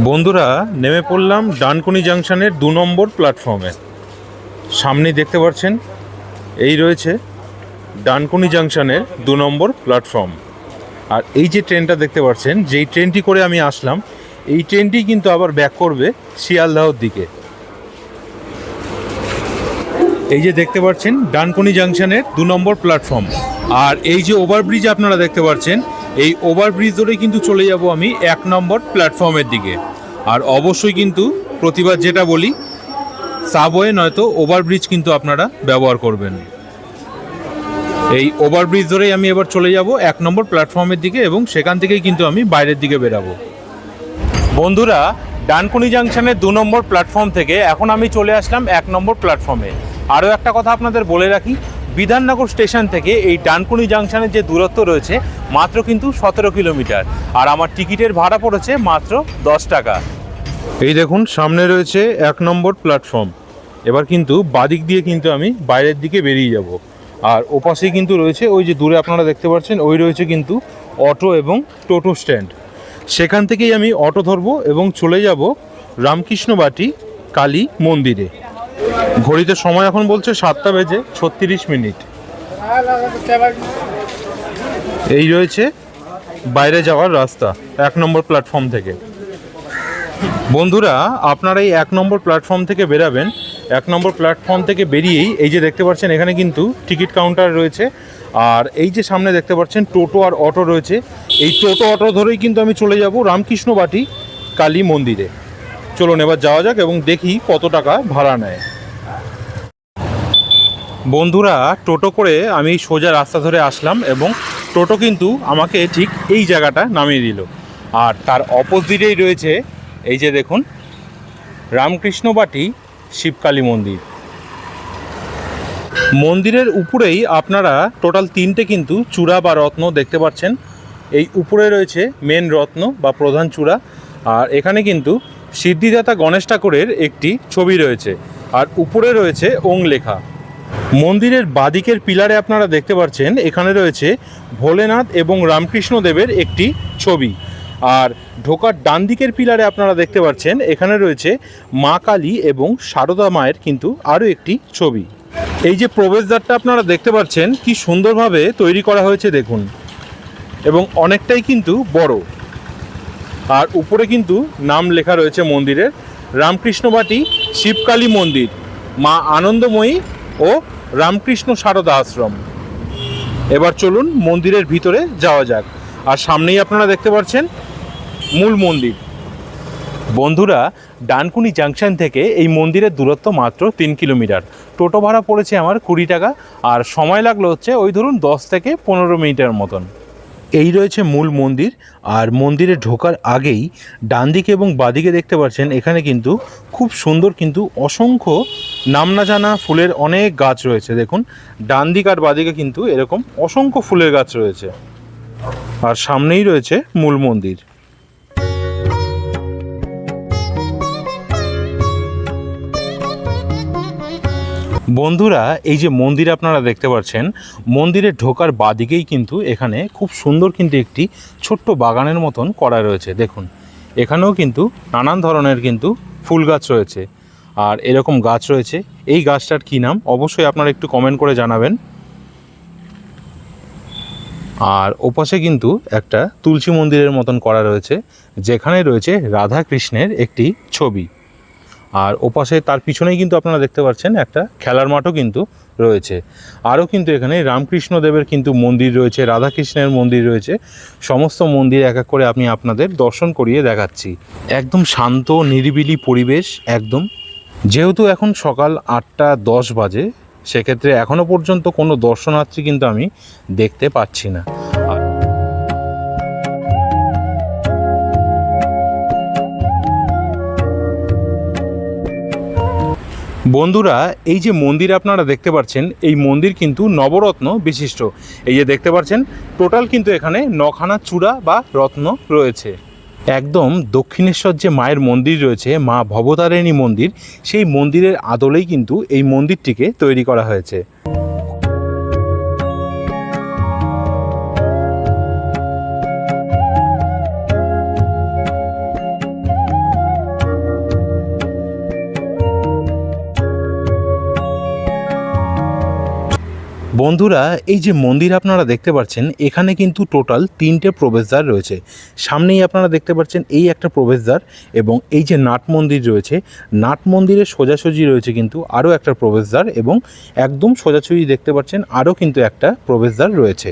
বন্ধুরা, নেমে পড়লাম ডানকুনি জাংশনের দু নম্বর প্ল্যাটফর্মে। সামনে দেখতে পাচ্ছেন, এই রয়েছে ডানকুনি জাংশনের দু নম্বর প্ল্যাটফর্ম। আর এই যে ট্রেনটা দেখতে পাচ্ছেন, যেই ট্রেনটি করে আমি আসলাম, এই ট্রেনটি কিন্তু আবার ব্যাক করবে শিয়ালদাহর দিকে। এই যে দেখতে পাচ্ছেন, ডানকুনি জাংশনের দু নম্বর প্ল্যাটফর্ম। আর এই যে ওভারব্রিজ আপনারা দেখতে পাচ্ছেন এই ওভারব্রিজ ধরে কিন্তু চলে যাব আমি এক নম্বর প্ল্যাটফর্মের দিকে। আর অবশ্যই কিন্তু প্রতিবার যেটা বলি সাবওয়ে নয়তো ওভারব্রিজ কিন্তু আপনারা ব্যবহার করবেন। এই ওভারব্রিজ ধরেই আমি এবার চলে যাব এক নম্বর প্ল্যাটফর্মের দিকে এবং সেখান থেকেই কিন্তু আমি বাইরের দিকে বেরাবো। বন্ধুরা, ডানকুনি জাংশনের দু নম্বর প্ল্যাটফর্ম থেকে এখন আমি চলে আসলাম এক নম্বর প্ল্যাটফর্মে আরও একটা কথা আপনাদের বলে রাখি বিধাননগর স্টেশন থেকে এই ডানকুনি জাংশনের যে দূরত্ব রয়েছে, মাত্র কিন্তু সতেরো কিলোমিটার। আর আমার টিকিটের ভাড়া পড়েছে মাত্র দশ টাকা। এই দেখুন, সামনে রয়েছে এক নম্বর প্ল্যাটফর্ম। এবার কিন্তু বাদিক দিয়ে কিন্তু আমি বাইরের দিকে বেরিয়ে যাব। আর ওপাশে কিন্তু রয়েছে ওই যে দূরে আপনারা দেখতে পাচ্ছেন, ওই রয়েছে কিন্তু অটো এবং টোটো স্ট্যান্ড। সেখান থেকেই আমি অটো ধরবো এবং চলে যাব রামকৃষ্ণবাটি কালী মন্দিরে। ঘড়িতে সময় এখন বলছে সাতটা বেজে ছত্রিশ মিনিট। এই রয়েছে বাইরে যাওয়ার রাস্তা, এক নম্বর প্ল্যাটফর্ম থেকে। বন্ধুরা, আপনারা এই এক নম্বর প্ল্যাটফর্ম থেকে বেরাবেন। এক নম্বর প্ল্যাটফর্ম থেকে বেরিয়েই এই যে দেখতে পাচ্ছেন, এখানে কিন্তু টিকিট কাউন্টার রয়েছে। আর এই যে সামনে দেখতে পাচ্ছেন, টোটো আর অটো রয়েছে। এই টোটো, অটো ধরেই কিন্তু আমি চলে যাব রামকৃষ্ণবাটি কালী মন্দিরে। চলুন এবার যাওয়া যাক এবং দেখি কত টাকা ভাড়া নেয়। বন্ধুরা টোটো করে আমি সোজা রাস্তা ধরে আসলাম এবং টোটো কিন্তু আমাকে ঠিক এই জায়গাটা নামিয়ে দিল। আর তার অপোজিটেই রয়েছে, এই যে দেখুন রামকৃষ্ণবাটি শিবকালী মন্দির। মন্দিরের উপরেই আপনারা টোটাল তিনটে কিন্তু চূড়া বা রত্ন দেখতে পাচ্ছেন। এই উপরে রয়েছে মেন রত্ন বা প্রধান চূড়া, আর এখানে কিন্তু সিদ্ধিদাতা গণেশ ঠাকুরের একটি ছবি রয়েছে। আর উপরে রয়েছে ওং লেখা। মন্দিরের বাদিকের পিলারে আপনারা দেখতে পাচ্ছেন, এখানে রয়েছে ভোলেনাথ এবং রামকৃষ্ণ দেবের একটি ছবি। আর ঢোকার ডান দিকের পিলারে আপনারা দেখতে পাচ্ছেন, এখানে রয়েছে মা কালী এবং সারদা মায়ের কিন্তু আরও একটি ছবি। এই যে প্রবেশদ্বারটা আপনারা দেখতে পাচ্ছেন, কি সুন্দরভাবে তৈরি করা হয়েছে দেখুন। এবং অনেকটাই কিন্তু বড়। আর উপরে কিন্তু নাম লেখা রয়েছে মন্দিরের, রামকৃষ্ণবাটি শিবকালী মন্দির, মা আনন্দময়ী ও রামকৃষ্ণ সারদা আশ্রম। এবার চলুন মন্দিরের ভিতরে যাওয়া যাক। আর সামনেই আপনারা দেখতে পাচ্ছেন মূল মন্দির। বন্ধুরা, ডানকুনি জাংশন থেকে এই মন্দিরের দূরত্ব মাত্র তিন কিলোমিটার। টোটো ভাড়া পড়েছে আমার কুড়ি টাকা। আর সময় লাগল হচ্ছে ওই ধরুন দশ থেকে পনেরো মিনিটের মতন। এই রয়েছে মূল মন্দির, আর মন্দিরে ঢোকার আগেই ডান দিকে এবং বাদিকে দেখতে পাচ্ছেন, এখানে কিন্তু খুব সুন্দর কিন্তু অসংখ্য নাম না জানা ফুলের অনেক গাছ রয়েছে। দেখুন ডান দিক আর বাদিকে কিন্তু এরকম অসংখ্য ফুলের গাছ রয়েছে। আর সামনেই রয়েছে মূল মন্দির। বন্ধুরা, এই যে মন্দির আপনারা দেখতে পাচ্ছেন, মন্দিরে ঢোকার বাদিকেই কিন্তু এখানে খুব সুন্দর কিন্তু একটি ছোট্ট বাগানের মতন করা রয়েছে। দেখুন, এখানেও কিন্তু নানান ধরনের কিন্তু ফুল গাছ রয়েছে। আর এরকম গাছ রয়েছে। এই গাছটার কী নাম? অবশ্যই আপনারা একটু কমেন্ট করে জানাবেন। আর ওপাশে কিন্তু একটা তুলসী মন্দিরের মতন করা রয়েছে, যেখানে রয়েছে রাধা কৃষ্ণের একটি ছবি। আর ওপাশে তার পিছনেই কিন্তু আপনারা দেখতে পাচ্ছেন একটা খেলার মাঠও কিন্তু রয়েছে। আরও কিন্তু এখানে রামকৃষ্ণ দেবের কিন্তু মন্দির রয়েছে, রাধাকৃষ্ণের মন্দির রয়েছে। সমস্ত মন্দির এক এক করে আমি আপনাদের দর্শন করিয়ে দেখাচ্ছি। একদম শান্ত, নিরিবিলি পরিবেশ, একদম। যেহেতু এখন সকাল আটটা দশ বাজে, সেক্ষেত্রে এখনও পর্যন্ত কোনো দর্শনার্থী কিন্তু আমি দেখতে পাচ্ছি না। বন্ধুরা, এই যে মন্দির আপনারা দেখতে পাচ্ছেন, এই মন্দির কিন্তু নবরত্ন বিশিষ্ট। এই যে দেখতে পাচ্ছেন, টোটাল কিন্তু এখানে নখানা চূড়া বা রত্ন রয়েছে। একদম দক্ষিণেশ্বর যে মায়ের মন্দির রয়েছে, মা ভবতারিণী মন্দির, সেই মন্দিরের আদলেই কিন্তু এই মন্দিরটিকে তৈরি করা হয়েছে। বন্ধুরা, এই যে মন্দির আপনারা দেখতে পাচ্ছেন, এখানে কিন্তু টোটাল তিনটে প্রবেশদ্বার রয়েছে। সামনেই আপনারা দেখতে পাচ্ছেন এই একটা প্রবেশদ্বার এবং এই যে নাট মন্দির রয়েছে, নাট মন্দিরের সোজাসুজি রয়েছে কিন্তু আরও একটা প্রবেশদ্বার এবং একদম সোজাসুজি দেখতে পাচ্ছেন আরও কিন্তু একটা প্রবেশদ্বার রয়েছে।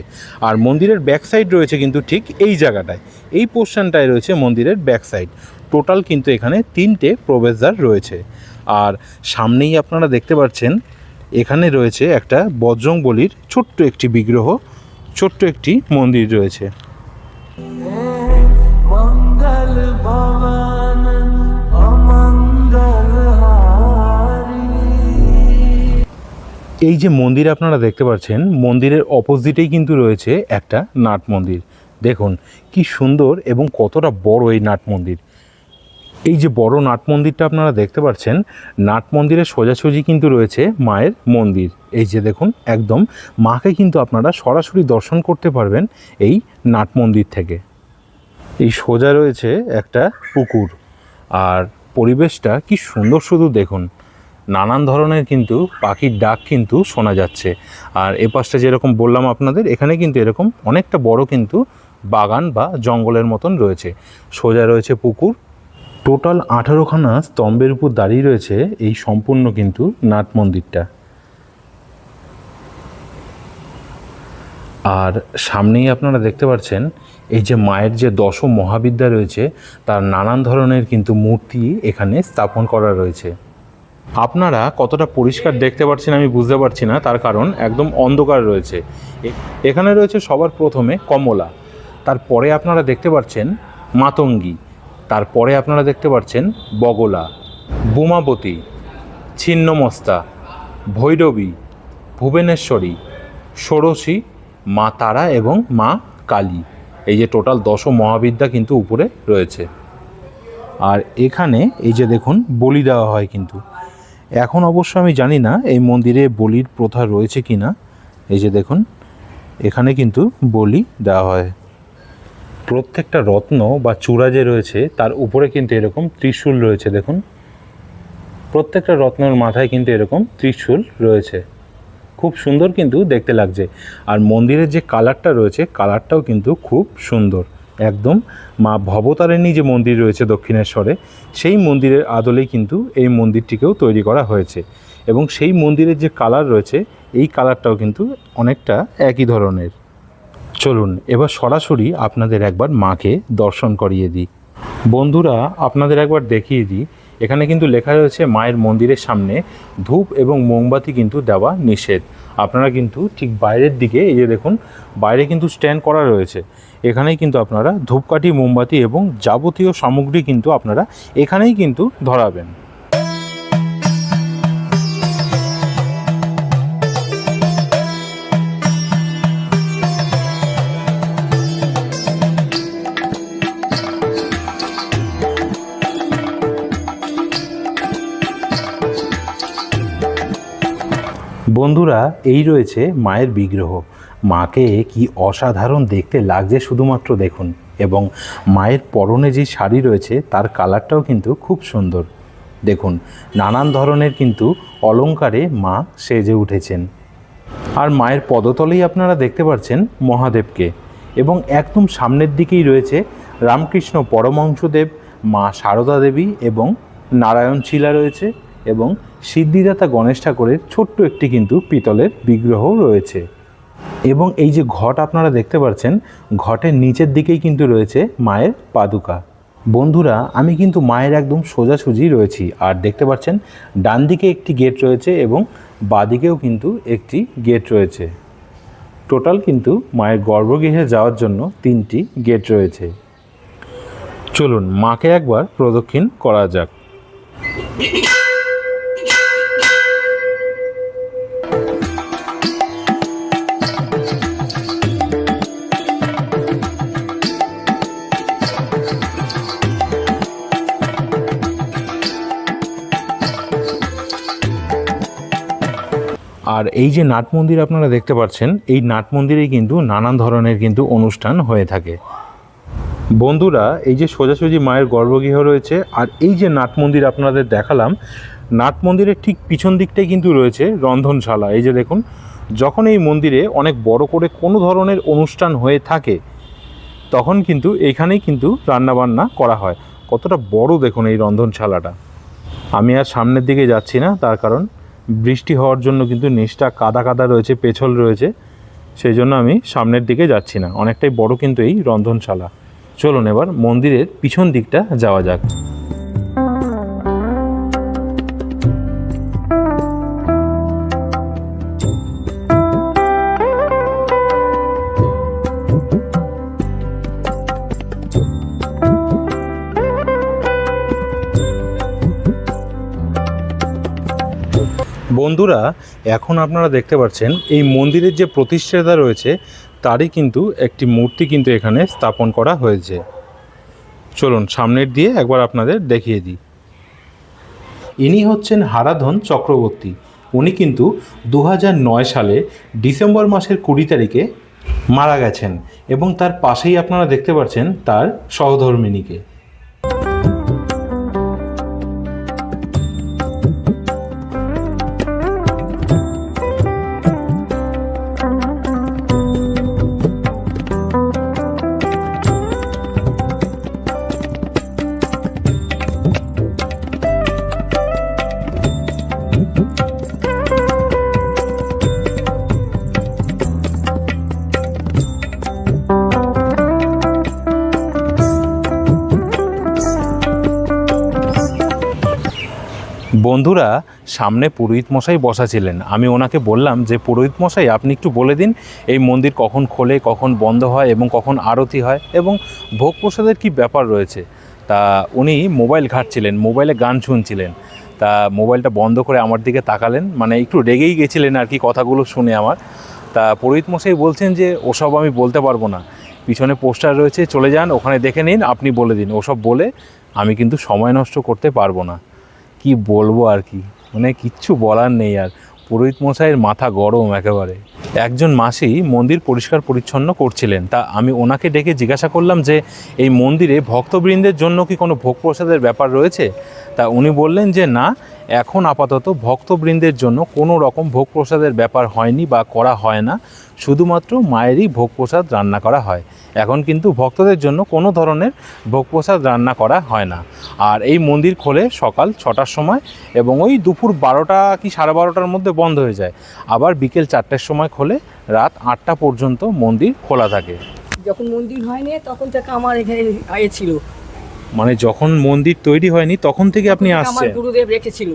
আর মন্দিরের ব্যাক সাইড রয়েছে কিন্তু ঠিক এই জায়গাটায়। এই পোর্শনটায় রয়েছে মন্দিরের ব্যাক সাইড। টোটাল কিন্তু এখানে তিনটে প্রবেশদ্বার রয়েছে। আর সামনেই আপনারা দেখতে পাচ্ছেন এখানে রয়েছে একটা বজরং বলির ছোট্ট একটি বিগ্রহ, ছোট্ট একটি মন্দির রয়েছে। এই যে মন্দির আপনারা দেখতে পাচ্ছেন, মন্দিরের অপোজিটেই কিন্তু রয়েছে একটা নাট মন্দির। দেখুন, কি সুন্দর এবং কতটা বড় এই নাট মন্দির। এই যে বড় নাট মন্দিরটা আপনারা দেখতে পাচ্ছেন, নাট মন্দিরের সোজাসুজি কিন্তু রয়েছে মায়ের মন্দির। এই যে দেখুন, একদম মাকে কিন্তু আপনারা সরাসরি দর্শন করতে পারবেন এই নাট মন্দির থেকে। এই সোজা রয়েছে একটা পুকুর, আর পরিবেশটা কি সুন্দর শুধু দেখুন। নানান ধরনের কিন্তু পাখির ডাক কিন্তু শোনা যাচ্ছে। আর এ পাশটা যেরকম বললাম আপনাদের, এখানে কিন্তু এরকম অনেকটা বড় কিন্তু বাগান বা জঙ্গলের মতন রয়েছে। সোজা রয়েছে পুকুর টোটাল আঠারোখানা স্তম্ভের উপর দাঁড়িয়ে রয়েছে এই সম্পূর্ণ কিন্তু নাট মন্দিরটা। আর সামনেই আপনারা দেখতে পাচ্ছেন, এই যে মায়ের যে দশ মহাবিদ্যা রয়েছে, তার নানান ধরনের কিন্তু মূর্তি এখানে স্থাপন করা রয়েছে। আপনারা কতটা পরিষ্কার দেখতে পাচ্ছেন আমি বুঝতে পারছি না, তার কারণ একদম অন্ধকার রয়েছে। এখানে রয়েছে সবার প্রথমে কমলা, তারপরে আপনারা দেখতে পাচ্ছেন মাতঙ্গী। তারপরে আপনারা দেখতে পাচ্ছেন বগলা, বোমাবতী, ছিন্নমস্তা, ভৈরবী, ভুবনেশ্বরী, ষোড়শী, মা তারা এবং মা কালী। এই যে টোটাল দশ মহাবিদ্যা কিন্তু উপরে রয়েছে। আর এখানে এই যে দেখুন, বলি দেওয়া হয় কিন্তু। এখন অবশ্য আমি জানি না এই মন্দিরে বলির প্রথা রয়েছে কি না এই যে দেখুন, এখানে কিন্তু বলি দেওয়া হয়। প্রত্যেকটা রত্ন বা চূড়া যে রয়েছে, তার উপরে কিন্তু এরকম ত্রিশূল রয়েছে, দেখুন। প্রত্যেকটা রত্নের মাথায় কিন্তু এরকম ত্রিশূল রয়েছে। খুব সুন্দর কিন্তু দেখতে লাগছে। আর মন্দিরের যে কালারটা রয়েছে, কালারটাও কিন্তু খুব সুন্দর। একদম মা ভবতারিণী যে মন্দির রয়েছে দক্ষিণেশ্বরে, সেই মন্দিরের আদলেই কিন্তু এই মন্দিরটিকেও তৈরি করা হয়েছে। এবং সেই মন্দিরের যে কালার রয়েছে, এই কালারটাও কিন্তু অনেকটা একই ধরনের। চলুন, এবার সরাসরি আপনাদের একবার মাকে দর্শন করিয়ে দিই। বন্ধুরা, আপনাদের একবার দেখিয়ে দিই, এখানে কিন্তু লেখা রয়েছে, মায়ের মন্দিরের সামনে ধূপ এবং মোমবাতি কিন্তু দেওয়া নিষেধ। আপনারা কিন্তু ঠিক বাইরের দিকে, এই যে দেখুন, বাইরে কিন্তু স্ট্যান্ড করা রয়েছে। এখানেই কিন্তু আপনারা ধূপকাঠি, মোমবাতি এবং যাবতীয় সামগ্রী কিন্তু আপনারা এখানেই কিন্তু ধরাবেন। বন্ধুরা, এই রয়েছে মায়ের বিগ্রহ। মাকে কি অসাধারণ দেখতে লাগছে শুধুমাত্র দেখুন। এবং মায়ের পরনে যে শাড়ি রয়েছে, তার কালারটাও কিন্তু খুব সুন্দর। দেখুন, নানান ধরনের কিন্তু অলংকারে মা সেজে উঠেছেন। আর মায়ের পদতলেই আপনারা দেখতে পাচ্ছেন মহাদেবকে। এবং একদম সামনের দিকেই রয়েছে রামকৃষ্ণ পরমহংসদেব, মা সারদা দেবী এবং নারায়ণ শিলা রয়েছে এবং সিদ্ধিদাতা গণেশ ঠাকুরের ছোট্ট একটি কিন্তু পিতলের বিগ্রহ রয়েছে। এবং এই যে ঘট আপনারা দেখতে পাচ্ছেন ঘটের নিচের দিকেই কিন্তু রয়েছে মায়ের পাদুকা। বন্ধুরা, আমি কিন্তু মায়ের একদম সোজাসুজি রয়েছি। আর দেখতে পাচ্ছেন, ডান দিকে একটি গেট রয়েছে এবং বাদিকেও কিন্তু একটি গেট রয়েছে। টোটাল কিন্তু মায়ের গর্ভগৃহে যাওয়ার জন্য তিনটি গেট রয়েছে। চলুন, মাকে একবার প্রদক্ষিণ করা যাক। আর এই যে নাট মন্দির আপনারা দেখতে পাচ্ছেন, এই নাট মন্দিরেই কিন্তু নানান ধরনের কিন্তু অনুষ্ঠান হয়ে থাকে। বন্ধুরা, এই যে সোজাসুজি মায়ের গর্ভগৃহ রয়েছে, আর এই যে নাট মন্দির আপনাদের দেখালাম, নাট মন্দিরের ঠিক পিছন দিকটাই কিন্তু রয়েছে রন্ধনশালা। এই যে দেখুন, যখন এই মন্দিরে অনেক বড় করে কোনো ধরনের অনুষ্ঠান হয়ে থাকে, তখন কিন্তু এখানেই কিন্তু রান্নাবান্না করা হয়। কতটা বড় দেখুন এই রন্ধনশালাটা। আমি আর সামনের দিকে যাচ্ছি না, তার কারণ বৃষ্টি হওয়ার জন্য কিন্তু নিচটা কাদা কাদা রয়েছে, পেছল রয়েছে। সেই জন্য আমি সামনের দিকে যাচ্ছি না। অনেকটাই বড় কিন্তু এই রন্ধনশালা। চলুন এবার মন্দিরের পিছন দিকটা যাওয়া যাক। বন্ধুরা, এখন আপনারা দেখতে পাচ্ছেন, এই মন্দিরের যে প্রতিষ্ঠাতা রয়েছে, তারই কিন্তু একটি মূর্তি কিন্তু এখানে স্থাপন করা হয়েছে। চলুন, সামনের দিয়ে একবার আপনাদের দেখিয়ে দিই। ইনি হচ্ছেন হারাধন চক্রবর্তী। উনি কিন্তু দু সালে ডিসেম্বর মাসের কুড়ি তারিখে মারা গেছেন এবং তার পাশেই আপনারা দেখতে পাচ্ছেন তার সহধর্মিনীকে। বন্ধুরা, সামনে পুরোহিত মশাই বসা ছিলেন। আমি ওনাকে বললাম যে, পুরোহিত মশাই, আপনি একটু বলে দিন, এই মন্দির কখন খোলে, কখন বন্ধ হয় এবং কখন আরতি হয় এবং ভোগ প্রসাদের কী ব্যাপার রয়েছে? তা উনি মোবাইল ঘাটছিলেন, মোবাইলে গান শুনছিলেন। তা মোবাইলটা বন্ধ করে আমার দিকে তাকালেন মানে একটু রেগেই গেছিলেন আর কি কথাগুলো শুনে আমার। তা পুরোহিত মশাই বলছেন যে, ওসব আমি বলতে পারব না। পিছনে পোস্টার রয়েছে, চলে যান, ওখানে দেখে নিন, আপনি বলে দিন। ওসব বলে আমি কিন্তু সময় নষ্ট করতে পারব না। কি বলব আর কি? মানে কিচ্ছু বলার নেই আর। পুরোহিত মশাইয়ের মাথা গরম একেবারে। একজন মাসি মন্দির পরিষ্কার পরিচ্ছন্ন করছিলেন। তা আমি ওনাকে ডেকে জিজ্ঞাসা করলাম যে, এই মন্দিরে ভক্তবৃন্দের জন্য কি কোনো ভোগ প্রসাদের ব্যাপার রয়েছে? তা উনি বললেন যে, না, এখন আপাতত ভক্তবৃন্দের জন্য কোনো রকম ভোগ প্রসাদের ব্যাপার হয়নি বা করা হয় না। শুধুমাত্র মায়েরই ভোগ প্রসাদ রান্না করা হয়। এখন কিন্তু ভক্তদের জন্য কোনো ধরনের ভোগ প্রসাদ রান্না করা হয় না। আর এই মন্দির খোলে সকাল ছটার সময় এবং ওই দুপুর বারোটা কি সাড়ে বারোটার মধ্যে বন্ধ হয়ে যায়। আবার বিকেল চারটের সময় খোলে, রাত আটটা পর্যন্ত মন্দির খোলা থাকে। যখন মন্দির হয়নি তখন থেকে আমার এখানে আয়ে ছিল। মানে যখন মন্দির তৈরি হয়নি তখন থেকে আপনি আমার গুরুদেব রেখেছিল।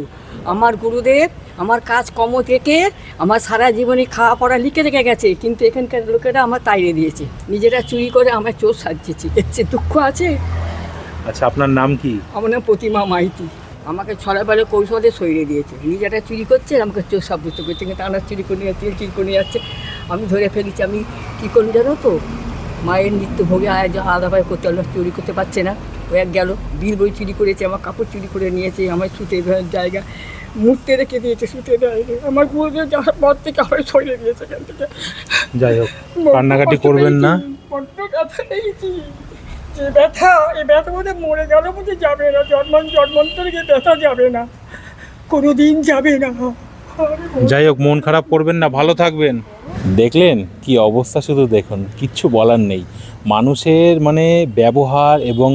আমার গুরুদেব আমার কাজ কম থেকে আমার সারা জীবনে খাওয়া পড়া লিখে রেখে গেছে কিন্তু এখানকার লোকেরা আমার তাইরে দিয়েছে। নিজেরা চুরি করে আমার চোর সাজিয়েছে। এর চেয়ে দুঃখ আছে? আচ্ছা আপনার নাম কি? আমার নাম প্রতিমা মাইতি। আমাকে ছড়াবারে কৌশলে সরিয়ে দিয়েছে। নিজেরা চুরি করছে আমাকে চোর সাব্যস্ত করছে কিন্তু তারা চুরি করে যাচ্ছে চুরি করে নিয়ে যাচ্ছে আমি ধরে ফেলেছি আমি কী করুন জানো তো? মায়ের নিত্য ভোগে আয়োজন আলাদাভাবে করতে চুরি করতে পারছে না। ও এক গেল। বিল বই চুরি করেছে আমার কাপড় চুরি করে নিয়েছে আমার দেওয়ার জায়গা মুহূর্তে রেখে দিয়েছে দেয়নি আমার গুরুদেব যাওয়ার পর থেকে আমার সরিয়ে দিয়েছে এখান থেকে। যাই হোক কান্নাকাটি করবেন না। বড্ড ব্যথা পেয়েছি। যে ব্যথা এই ব্যথা বোধ মরে গেল বোধ যাবে না জন্মান জন্মান্তরে গিয়ে ব্যথা যাবে না। কোনো দিন যাবে না। যাই হোক মন খারাপ করবেন না ভালো থাকবেন। দেখলেন কি অবস্থা শুধু দেখুন কিচ্ছু বলার নেই। মানুষের মানে ব্যবহার এবং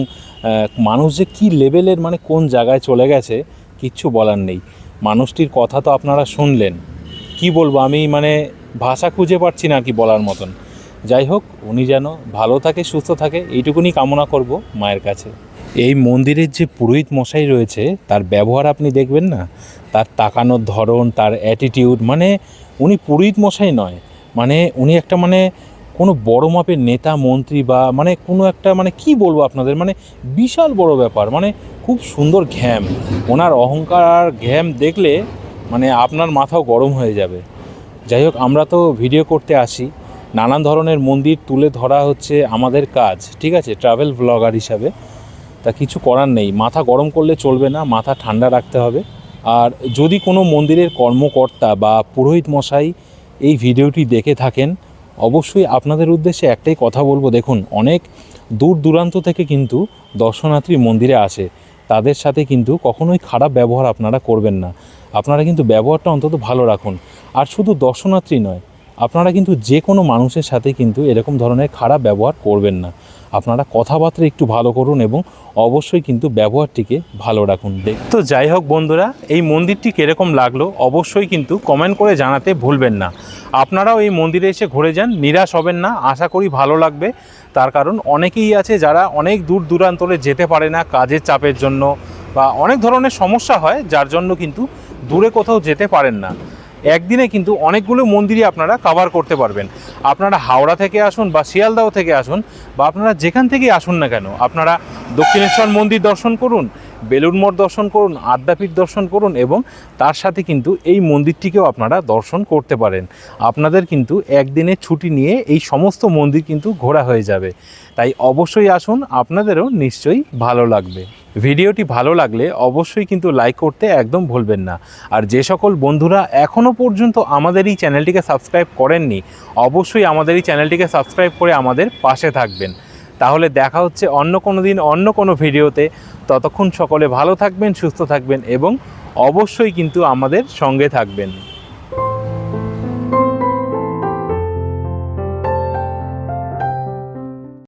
মানুষ যে কী লেভেলের মানে কোন জায়গায় চলে গেছে, কিচ্ছু বলার নেই। মানুষটির কথা তো আপনারা শুনলেন। কি বলব, আমি মানে ভাষা খুঁজে পাচ্ছি না আর কি বলার মতন। যাই হোক, উনি যেন ভালো থাকে, সুস্থ থাকে, এইটুকুনি কামনা করব মায়ের কাছে। এই মন্দিরের যে পুরোহিত মশাই রয়েছে, তার ব্যবহার আপনি দেখবেন না। তার তাকানোর ধরন, তার অ্যাটিটিউড মানে উনি পুরোহিত মশাই নয়। মানে উনি একটা মানে কোনো বড় মাপের নেতা, মন্ত্রী বা মানে কোনো একটা মানে কি বলব আপনাদের? মানে বিশাল বড় ব্যাপার। মানে খুব সুন্দর ঘ্যাম। ওনার অহংকার আর ঘ্যাম দেখলে মানে আপনার মাথাও গরম হয়ে যাবে। যাই হোক, আমরা তো ভিডিও করতে আসি। নানান ধরনের মন্দির তুলে ধরা হচ্ছে আমাদের কাজ, ঠিক আছে? ট্রাভেল ব্লগার হিসাবে। তা কিছু করার নেই। মাথা গরম করলে চলবে না, মাথা ঠান্ডা রাখতে হবে। আর যদি কোনো মন্দিরের কর্মকর্তা বা পুরোহিত মশাই এই ভিডিওটি দেখে থাকেন অবশ্যই আপনাদের উদ্দেশ্যে একটাই কথা বলব, দেখুন, অনেক দূর দূরান্ত থেকে কিন্তু দর্শনার্থী মন্দিরে আসে। তাদের সাথে কিন্তু কখনোই খারাপ ব্যবহার আপনারা করবেন না। আপনারা কিন্তু ব্যবহারটা অন্তত ভালো রাখুন। আর শুধু দর্শনার্থী নয়, আপনারা কিন্তু যে কোনো মানুষের সাথে কিন্তু এরকম ধরনের খারাপ ব্যবহার করবেন না। আপনারা কথাবার্তা একটু ভালো করুন এবং অবশ্যই কিন্তু ব্যবহারটিকে ভালো রাখুন। তো যাই হোক বন্ধুরা, এই মন্দিরটি কীরকম লাগল অবশ্যই কিন্তু কমেন্ট করে জানাতে ভুলবেন না। আপনারাও এই মন্দিরে এসে ঘুরে যান, নিরাশ হবেন না, আশা করি ভালো লাগবে। তার কারণ অনেকেই আছে যারা অনেক দূর দূরান্তরে যেতে পারে না কাজের চাপের জন্য বা অনেক ধরনের সমস্যা হয়, যার জন্য কিন্তু দূরে কোথাও যেতে পারেন না। একদিনে কিন্তু অনেকগুলো মন্দিরই আপনারা কভার করতে পারবেন। আপনারা হাওড়া থেকে আসুন বা শিয়ালদাও থেকে আসুন বা আপনারা যেখান থেকেই আসুন না কেন, আপনারা দক্ষিণেশ্বর মন্দির দর্শন করুন, বেলুড় মঠ দর্শন করুন, আদ্যাপীঠ দর্শন করুন এবং তার সাথে কিন্তু এই মন্দিরটিকেও আপনারা দর্শন করতে পারেন। আপনাদের কিন্তু একদিনের ছুটি নিয়ে এই সমস্ত মন্দির কিন্তু ঘোরা হয়ে যাবে। তাই অবশ্যই আসুন, আপনাদেরও নিশ্চয়ই ভালো লাগবে। ভিডিওটি ভালো লাগলে অবশ্যই কিন্তু লাইক করতে একদম ভুলবেন না। আর যে সকল বন্ধুরা এখনও পর্যন্ত আমাদের এই চ্যানেলটিকে সাবস্ক্রাইব করেননি, অবশ্যই আমাদের এই চ্যানেলটিকে সাবস্ক্রাইব করে আমাদের পাশে থাকবেন। তাহলে দেখা হচ্ছে অন্য কোনো দিন, অন্য কোনো ভিডিওতে। ততক্ষণ সকলে ভালো থাকবেন, সুস্থ থাকবেন এবং অবশ্যই কিন্তু আমাদের সঙ্গে থাকবেন।